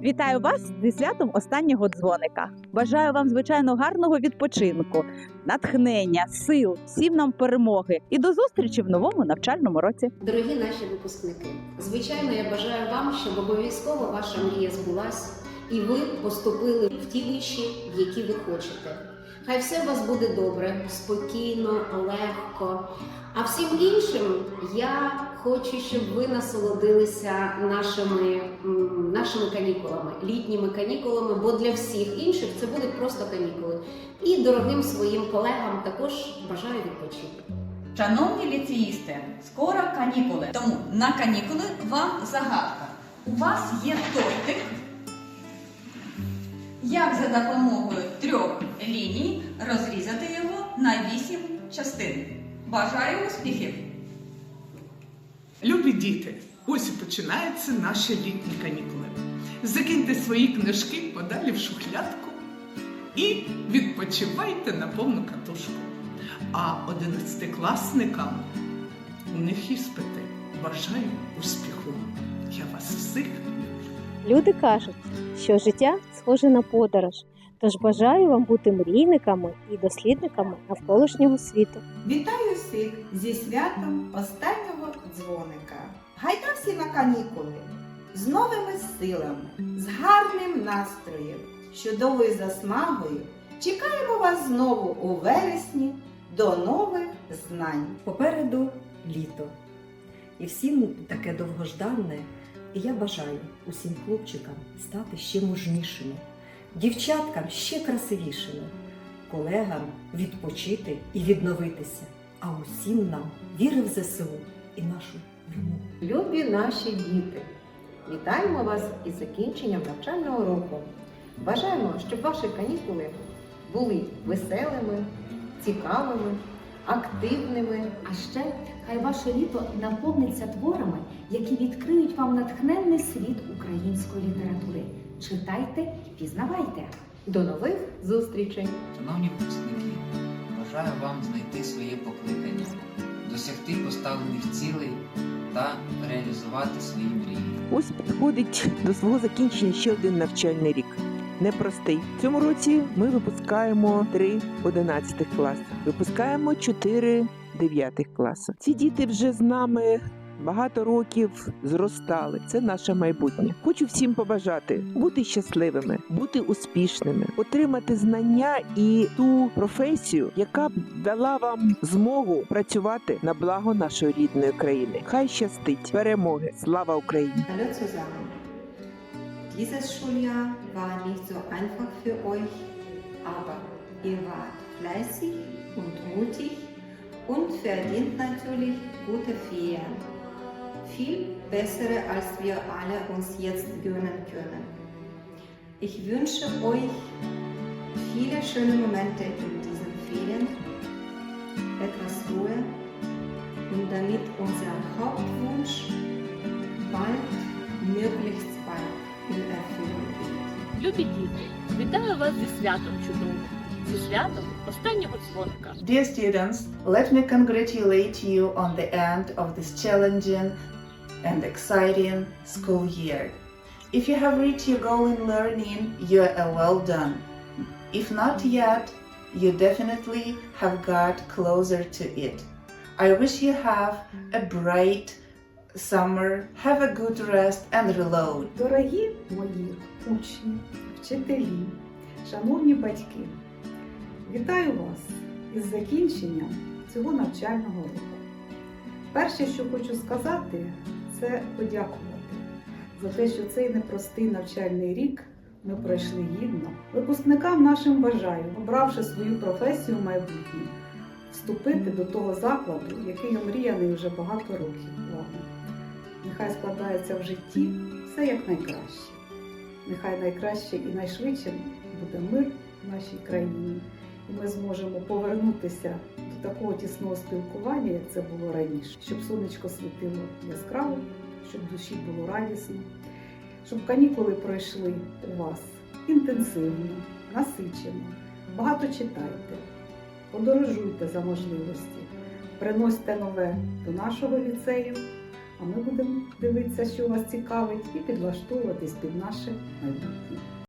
Вітаю вас зі святом останнього дзвоника. Бажаю вам звичайно гарного відпочинку, натхнення, сил, всім нам перемоги і до зустрічі в новому навчальному році. Дорогі наші випускники, звичайно, я бажаю вам, щоб обов'язково ваша мрія збулась, і ви поступили в ті виші, які ви хочете. Хай все у вас буде добре, спокійно, легко. А всім іншим я хочу, щоб ви насолодилися нашими, нашими канікулами, літніми канікулами, бо для всіх інших це будуть просто канікули. І дорогим своїм колегам також бажаю відпочити. Шановні ліцеїсти, скоро канікули. Тому на канікули вам загадка. У вас є тортик. Як за допомогою трьох ліній розрізати його на вісім частин? Бажаю успіхів! Любі діти, ось і починаються наші літні канікули. Закиньте свої книжки подалі в шухлядку і відпочивайте на повну катушку. А одинадцятикласникам у них іспити. Бажаю успіху. Я вас всіх люблю. Люди кажуть, що життя схоже на подорож, тож бажаю вам бути мрійниками і дослідниками навколишнього світу. Вітаю всіх зі святом останнього дзвоника. Гайда всі на канікули з новими силами, з гарним настроєм, з чудовою заснагою. Чекаємо вас знову у вересні до нових знань. Попереду літо. І всім таке довгожданне. І я бажаю усім хлопчикам стати ще мужнішими, дівчаткам ще красивішими, колегам відпочити і відновитися, а усім нам віри в ЗСУ і нашу перемогу. Любі наші діти, вітаємо вас із закінченням навчального року. Бажаємо, щоб ваші канікули були веселими, цікавими, активними. А ще хай ваше літо наповниться творами, які відкриють вам натхненний світ української літератури. Читайте і пізнавайте. До нових зустрічей! Шановні випускники, бажаю вам знайти своє покликання, досягти поставлених цілей та реалізувати свої мрії. Ось підходить до свого закінчення ще один навчальний рік. Непростий. В цьому році ми випускаємо три 11 класи, випускаємо чотири 9 класи. Ці діти вже з нами. Багато років зростали. Це наше майбутнє. Хочу всім побажати бути щасливими, бути успішними, отримати знання і ту професію, яка б дала вам змогу працювати на благо нашої рідної країни. Хай щастить! Перемоги! Слава Україні! Zusammen. Dieses Schuljahr war nicht so einfach für euch, aber ihr wart fleißig und mutig und verdient natürlich gute Ferien. Viel bessere, als wir alle uns jetzt gönnen können. Ich wünsche euch viele schöne Momente in diesen Ferien, etwas Ruhe und damit unser Hauptwunsch bald, möglichst Любі діти, вітаю вас зі святом чудовим, зі святом останнього дзвоника. Dear students, let me congratulate you on the end of this challenging and exciting school year. If you have reached your goal in learning, you are well done. If not yet, you definitely have got closer to it. I wish you have a bright summer, have a good rest and reload. Дорогі мої учні, вчителі, шановні батьки, вітаю вас із закінченням цього навчального року. Перше, що хочу сказати, це подякувати за те, що цей непростий навчальний рік ми пройшли гідно. Випускникам нашим бажаю, обравши свою професію в майбутнє, вступити до того закладу, який омріяний вже багато років. Нехай складається в житті все як найкраще. Нехай найкраще і найшвидше буде мир в нашій країні, і ми зможемо повернутися до такого тісного спілкування, як це було раніше, щоб сонечко світило яскраво, щоб душі було радісно, щоб канікули пройшли у вас інтенсивно, насичено, багато читайте, подорожуйте за можливості, приносьте нове до нашого ліцею, А ми будемо дивитися, що вас цікавить, і підлаштовуватись під наше майбутнє.